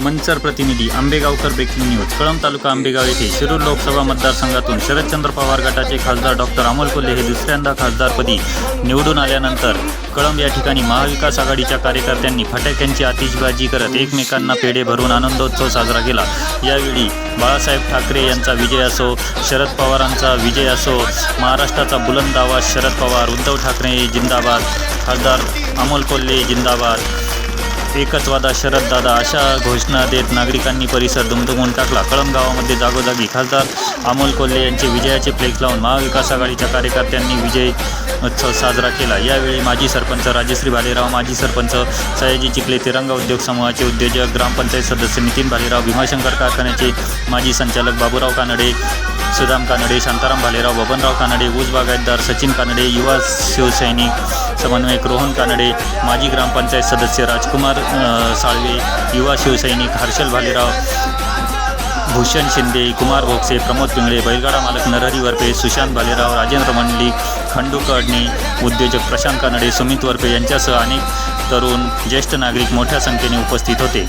मंचर प्रतिनिधी Ambegaonkar breaking news Kalamb taluka Ambegaon येथे शिरूर लोकसभा मतदारसंघातून शरदचंद्र पवार गटाचे खासदार डॉक्टर अमोल कोल्हे हे दुसऱ्यांदा खासदारपदी निवडून आल्यानंतर कळंब या ठिकाणी महाविकास आघाडीच्या कार्यकर्त्यांनी फटाक्यांची आतिषबाजी करत एकमेकांना पेढे भरून आनंदोत्सव साजरा केला. यावेळी बाळासाहेब ठाकरे यांचा विजय असो शरद पवारांचा विजय असो महाराष्ट्राचा बुलंद आवाज शरद पवार उद्धव ठाकरे जिंदाबाद खासदार अमोल कोल्हे जिंदाबाद. एकचवादा शरद दादा अशा घोषणा देत नागरिकांनी परिसर दुमदुमून टाकला. कळम गावामध्ये जागोजागी खासदार अमोल कोल्हे यांचे विजयाचे फ्लेक्स लावून महाविकास आघाडीच्या कार्यकर्त्यांनी विजय उत्सव साजरा केला. यावेळी माजी सरपंच राजश्री भालेराव माजी सरपंच सयाजी चिखले तिरंगा उद्योग समूहाचे उद्योजक ग्रामपंचायत सदस्य नितीन भालेराव भीमाशंकर कारखान्याचे माजी संचालक बाबूराव कानडे सुदाम कानडे शांताराम भालेराव बबनराव कानडे ऊस बागायतदार सचिन कानडे युवा शिवसैनिक समन्वयक रोहन कानडे माजी ग्रामपंचायत सदस्य राजकुमार साळवे युवा शिवसैनिक हर्षल भालेराव भूषण शिंदे कुमार भोगसे प्रमोद पिंगळे बैलगाडा मालक नरहरी वरपे सुशांत भालेराव राजेंद्र मंडलिक खंडू कडणे उद्योजक प्रशांत कानडे सुमित वरपे यांच्यासह अनेक तरुण ज्येष्ठ नागरिक मोठ्या संख्येने उपस्थित होते.